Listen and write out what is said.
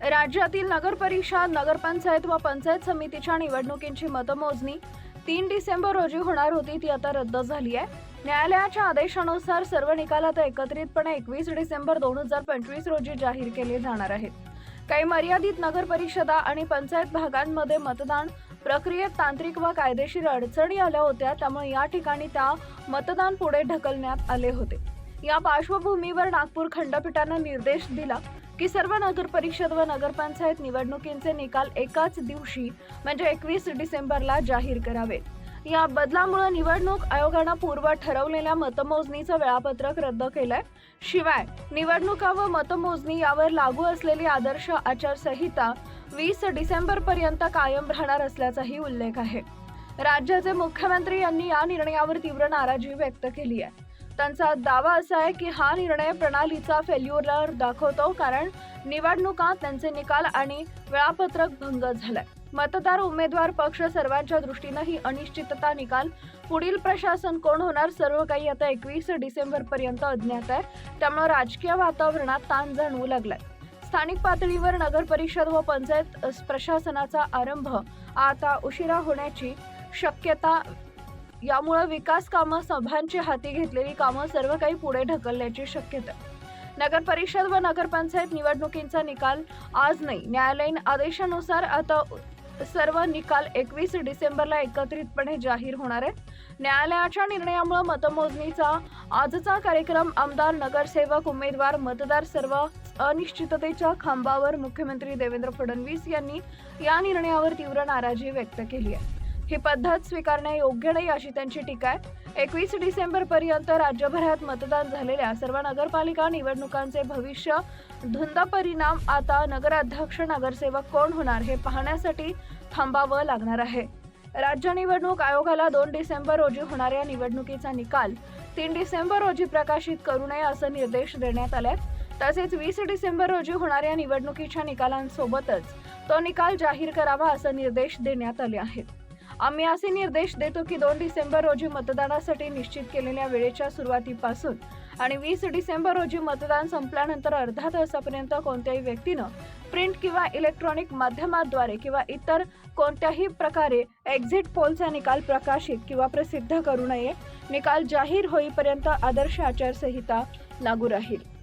राज्यातील नगर परिषद नगरपंचायत व पंचायत समितीच्या निवडणुकींची मतमोजणी तीन डिसेंबर रोजी होणार होती ती आता रद्द झाली आहे. न्यायालयाच्या आदेशानुसार सर्व निकाल आता एकत्रितपणे एकवीस डिसेंबर दोन हजार पंचवीस रोजी जाहीर केले जाणार आहेत. काही मर्यादित नगर परिषदा आणि पंचायत भागांमध्ये मतदान प्रक्रियेत तांत्रिक व कायदेशीर अडचणी आल्या होत्या त्यामुळे या ठिकाणी त्या मतदान पुढे ढकलण्यात आले होते. या पार्श्वभूमीवर नागपूर खंडपीठानं निर्देश दिला की सर्व नगर परिषद व नगरपंचायत निवडणुकींचे निकाल एकाच दिवशी म्हणजे एकवीस डिसेंबरला जाहीर करावेत. या बदलामुळे निवडणूक आयोगानं पूर्व ठरवलेल्या मतमोजणीचं वेळापत्रक रद्द केलंय. शिवाय निवडणुका व मतमोजणी यावर लागू असलेली आदर्श आचारसंहिता वीस डिसेंबर पर्यंत कायम राहणार असल्याचाही उल्लेख आहे. राज्याचे मुख्यमंत्री यांनी या निर्णयावर तीव्र नाराजी व्यक्त केली आहे. त्यांचा दावा असा आहे की हा निर्णय प्रणालीचा फेल्युअर दाखवतो कारण निवडणुका त्यांचे निकाल आणि वेळापत्रक भंग झालाय. मतदार उमेदवार पक्ष सर्वांच्या दृष्टीनं ही अनिश्चितता निकाल. पुढील प्रशासन कोण होणार सर्व काही आता एकवीस डिसेंबर पर्यंत अज्ञात आहे. त्यामुळे राजकीय वातावरणात ताण जाणवू लागलाय. स्थानिक पातळीवर नगर परिषद व पंचायत प्रशासनाचा आरंभ आता उशिरा होण्याची शक्यता यामुळे विकास कामं सभांची हाती घेतलेली कामं सर्व काही पुढे ढकलण्याची शक्यता. नगर परिषद व नगरपंचायत निवडणुकींचा निकाल आज नाही. न्यायालयीन आदेशानुसार आता सर्व निकाल एकवीस डिसेंबरला एकत्रितपणे जाहीर होणार आहे न्यायालयाच्या निर्णयामुळे मतमोजणीचा आजचा कार्यक्रम आमदार नगरसेवक उमेदवार मतदार सर्व अनिश्चिततेच्या खांबावर मुख्यमंत्री देवेंद्र फडणवीस यांनी या निर्णयावर तीव्र नाराजी व्यक्त केली आहे. ही पद्धत स्वीकारणे योग्य नाही अशी त्यांची टीका आहे. एकवीस डिसेंबर पर्यंत राज्यभरात मतदान झालेल्या सर्व नगरपालिका निवडणुकांचे भविष्य धुंद परिणाम आता नगराध्यक्ष नगरसेवक कोण होणार हे पाहण्यासाठी थांबावं लागणार आहे. राज्य निवडणूक आयोगाला दोन डिसेंबर रोजी होणाऱ्या निवडणुकीचा निकाल तीन डिसेंबर रोजी प्रकाशित करू नये असे निर्देश देण्यात आले तसेच वीस डिसेंबर रोजी होणाऱ्या निवडणुकीच्या निकालांसोबतच तो निकाल जाहीर करावा असे निर्देश देण्यात आले आहेत. आम्ही असे निर्देश देतो की दोन डिसेंबर रोजी मतदानासाठी निश्चित केलेल्या वेळेच्या सुरुवातीपासून आणि वीस डिसेंबर रोजी मतदान संपल्यानंतर अर्धा तासापर्यंत कोणत्याही व्यक्तीनं प्रिंट किंवा इलेक्ट्रॉनिक माध्यमाद्वारे किंवा इतर कोणत्याही प्रकारे एक्झिट पोलचा निकाल प्रकाशित किंवा प्रसिद्ध करू नये. निकाल जाहीर होईपर्यंत आदर्श आचारसंहिता लागू राहील.